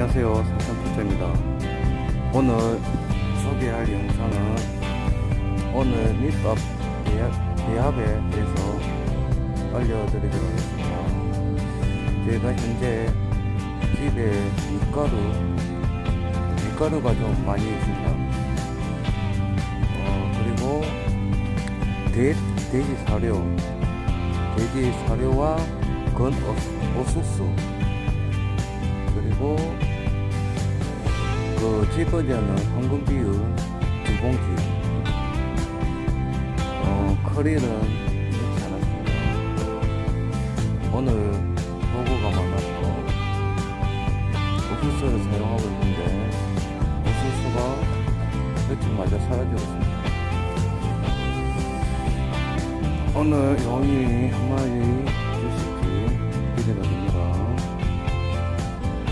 안녕하세요. 사천투자입니다. 오늘 소개할 영상은 오늘 밑밥 대합, 대합에 대해서 알려드리도록 하겠습니다. 제가 현재 집에 밀가루 밀가루가 좀 많이 있습니다. 어, 그리고 돼, 돼지 사료 돼지 사료와 건 어- 어수수 그 집어내는 황금 비유 두 봉지 어 커리는 넣지 않았습니다. 오늘 보고가 많아서 옥수수를 사용하고 있는데 옥수수가 사라지고 있습니다. 오늘 용이 한 마리